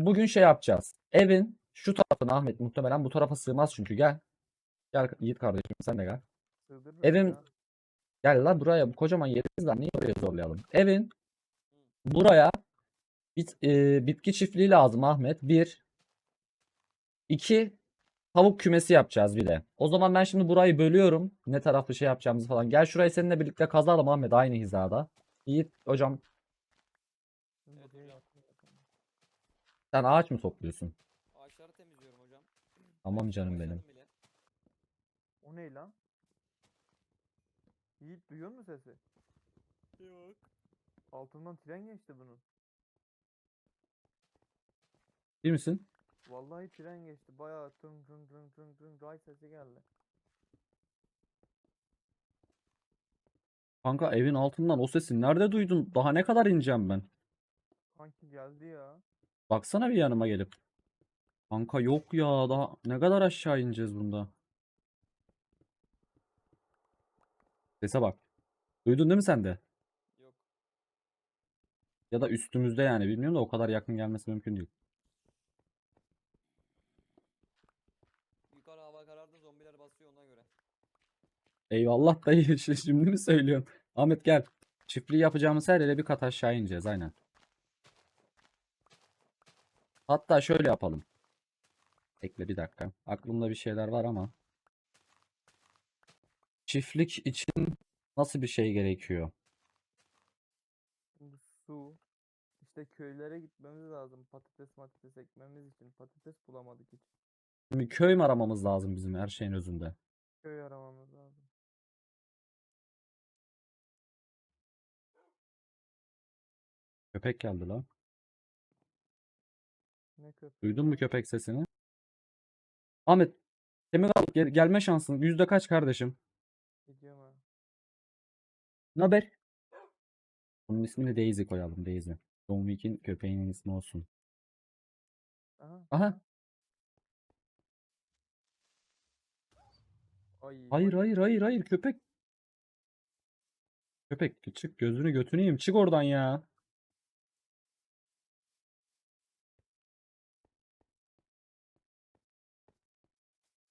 Bugün şey yapacağız. Evin şu tarafına Ahmet muhtemelen bu tarafa sığmaz çünkü gel. Gel Yiğit kardeşim sen de gel. Sığdırırız Evin ya. gel lan buraya bu kocaman yerimiz var. Niye oraya zorlayalım? Evin buraya bit, e, bitki çiftliği lazım Ahmet. Bir. iki tavuk kümesi yapacağız bir de. O zaman ben şimdi burayı bölüyorum. Ne taraflı şey yapacağımızı falan. Gel şurayı seninle birlikte kazalım Ahmet aynı hizada. Yiğit hocam Evet buraya hocam. yakın yakın. Sen ağaç mı topluyorsun? Ağaçları temizliyorum hocam. Tamam canım Başladım benim. bile. O ne lan? Yiğit duyuyor musun sesi? Yok. Altından tren geçti bunun. Değil misin? Vallahi tren geçti. Bayağı tın tın tın tın tın ray sesi geldi. Kanka evin altından o sesi nerede duydun? Daha ne kadar ineceğim ben? Sanki geldi ya. Baksana bir yanıma gelip. Kanka yok ya daha ne kadar aşağı ineceğiz bunda? Sese bak. Duydun değil mi sen de? Yok. Ya da üstümüzde yani bilmiyorum da o kadar yakın gelmesi mümkün değil. Yukarı hava karardı zombiler basıyor ona göre. Eyvallah dayı şi- şimdi mi söylüyorsun? Ahmet gel. Çiftliği yapacağımız her yere bir kat aşağı ineceğiz aynen. Hatta şöyle yapalım. Bekle bir dakika. Aklımda bir şeyler var ama. Çiftlik için nasıl bir şey gerekiyor? Su. İşte köylere gitmemiz lazım. Patates matates ekmemiz için. Patates bulamadık hiç. Şimdi köy mü aramamız lazım bizim her şeyin özünde? Köy aramamız lazım. Köpek geldi lan. Duydun mu köpek sesini? Ahmet, Semih al gel- gelme şansın yüzde kaç kardeşim? Gidiyorum ha. Ne haber? Bunun ismini Daisy koyalım Daisy. John Wick'in köpeğinin ismi olsun. Aha. Aha. Ay. Hayır hayır hayır hayır köpek. Köpek çık gözünü götünü yiyeyim. Çık oradan ya.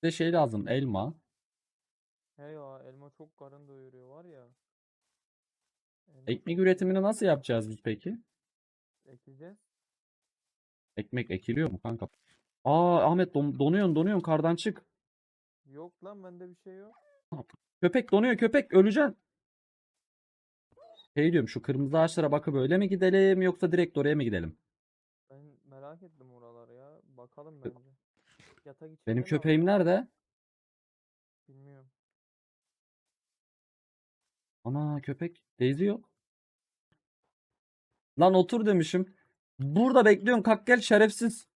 Bir de şey lazım elma. He ya elma çok karın doyuruyor var ya. Elma Ekmek üretimini nasıl yapacağız biz peki? ekeceğiz. Ekmek ekiliyor mu kanka? Aa Ahmet don donuyorsun donuyorsun kardan çık. Yok lan bende bir şey yok. Köpek donuyor köpek öleceksin. Şey diyorum şu kırmızı ağaçlara bakıp öyle mi gidelim yoksa direkt oraya mı gidelim? Ben merak ettim oraları ya. Bakalım bence. Yatak içinde Benim mi köpeğim nerede? Bilmiyorum. Ana köpek. Daisy yok. Lan otur demişim. Burada bekliyorsun kalk gel şerefsiz.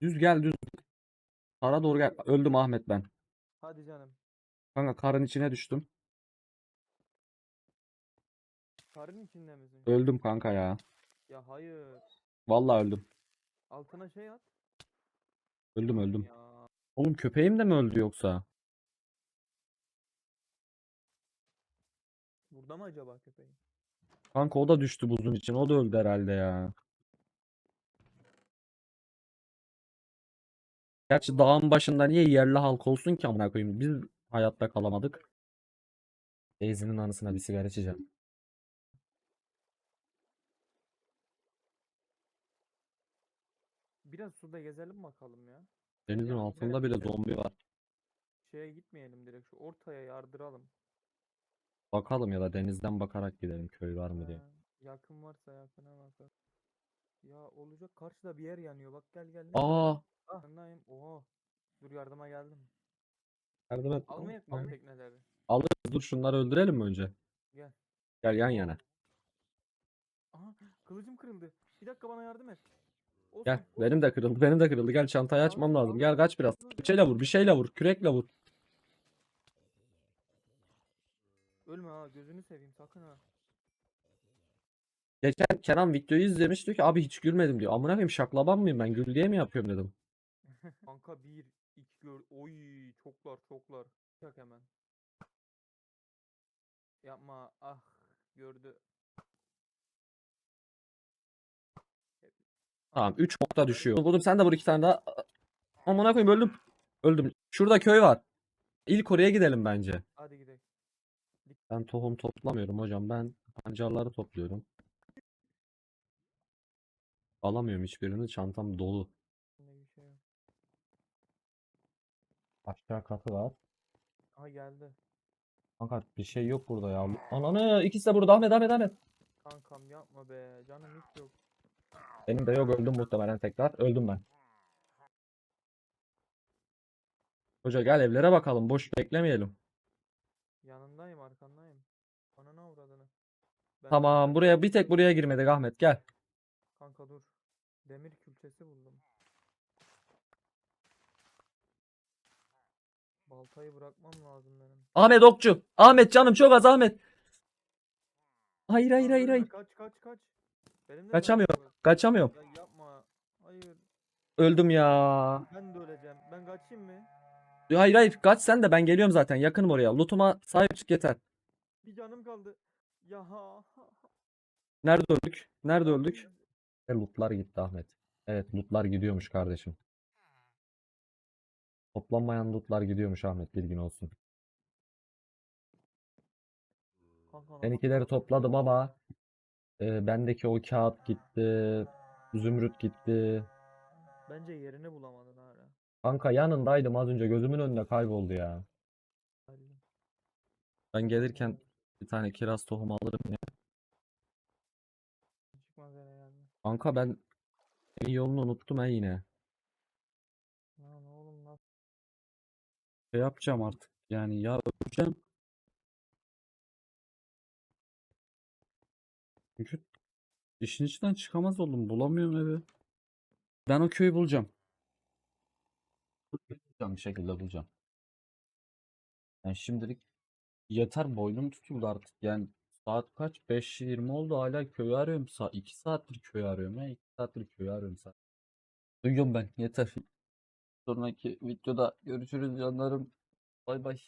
Düz gel düz. Ara doğru gel. Öldüm Ahmet ben. Hadi canım. Kanka karın içine düştüm. Karın içinde misin? Öldüm kanka ya. Ya hayır. Vallahi öldüm. Altına şey at. Öldüm öldüm. Ya. Oğlum köpeğim de mi öldü yoksa? Burada mı acaba köpeğin? Kanka o da düştü buzun için. O da öldü herhalde ya. Gerçi dağın başında niye yerli halk olsun ki amına koyayım? Biz hayatta kalamadık. Daisy'nin anısına bir sigara içeceğim. Biraz suda gezelim bakalım ya. Denizin Ya, altında bile zombi var. Şeye gitmeyelim direkt şu ortaya yardıralım. Bakalım ya da denizden bakarak gidelim köy var mı diye. Ha, yakın varsa yakına bakar. Ya olacak karşıda bir yer yanıyor. Bak gel gel. ne? Aa, Ah yanındayım. Oha. Dur yardıma geldim. yardım et. Almayak mı Al- tekneleri? Alırız. Dur şunları öldürelim mi önce? Gel. Gel yan yana. Aha kılıcım kırıldı. Bir dakika bana yardım et. Gel. Benim de kırıldı. Benim de kırıldı. Gel çantayı açmam lazım. Gel kaç biraz. Bir şeyle vur. Bir şeyle vur. Kürekle vur. Ölme ha gözünü seveyim sakın ha. Geçen Kenan videoyu izlemiş diyor ki abi hiç gülmedim diyor. Amına koyayım şaklaban mıyım ben? Gül diye mi yapıyorum dedim. Kanka bir, iki gör. Oy çoklar çoklar. Çak hemen. Yapma ah gördü. Tamam 3 nokta düşüyor. Buldum sen de vur iki tane daha. Amına koyayım öldüm. Öldüm. Şurada köy var. İlk oraya gidelim bence. Hadi gidelim. Ben tohum toplamıyorum hocam. Ben pancarları topluyorum. Alamıyorum hiçbirini. Çantam dolu. Ne bir şey. Aşağı katı var. Aha geldi. Kanka bir şey yok burada ya. Ananı ikisi de burada. Ahmet Ahmet Ahmet. Kankam yapma be. Canım hiç yok. Benim de yok öldüm muhtemelen tekrar. Öldüm ben. Hoca gel evlere bakalım. Boş beklemeyelim. Yanındayım arkandayım. Ananı avradını. Ben Tamam buraya bir tek buraya girmedik Ahmet gel. Kanka dur. Demir külçesi buldum. Baltayı bırakmam lazım benim. Ahmet okçu. Ahmet canım çok az Ahmet. Hayır hayır hayır hayır. Kaç kaç kaç. Benim de Kaçamıyorum. Kaçamıyorum. Ya yapma. Hayır. Öldüm ya. Ben de öleceğim. Ben kaçayım mı? Hayır hayır kaç sen de ben geliyorum zaten yakınım oraya. Lootuma sahip çık yeter. Bir canım kaldı. Ya ha. Nerede öldük? Nerede öldük? E, lootlar gitti Ahmet. Evet lootlar gidiyormuş kardeşim. Toplanmayan lootlar gidiyormuş Ahmet bilgin olsun. Seninkileri kaldı? topladım ama e, bendeki o kağıt gitti. Zümrüt gitti. Bence yerini bulamadın hala. Kanka yanındaydım az önce gözümün önünde kayboldu ya. Ben gelirken bir tane kiraz tohumu alırım ya. Çıkmaz geldi. Kanka ben senin yolunu unuttum ha yine. Lan oğlum nasıl? Şey yapacağım artık. Yani ya öleceğim. Çünkü işin içinden çıkamaz oldum. Bulamıyorum evi. Ben o köyü bulacağım. Bulacağım bir şekilde bulacağım. Yani şimdilik yeter boynum tutuldu artık. Yani saat kaç? 5.20 oldu hala köyü arıyorum. Sa 2 saattir köyü arıyorum ya. 2 saattir köyü arıyorum zaten. Duyuyorum ben yeter. Sonraki videoda görüşürüz canlarım. Bay bay.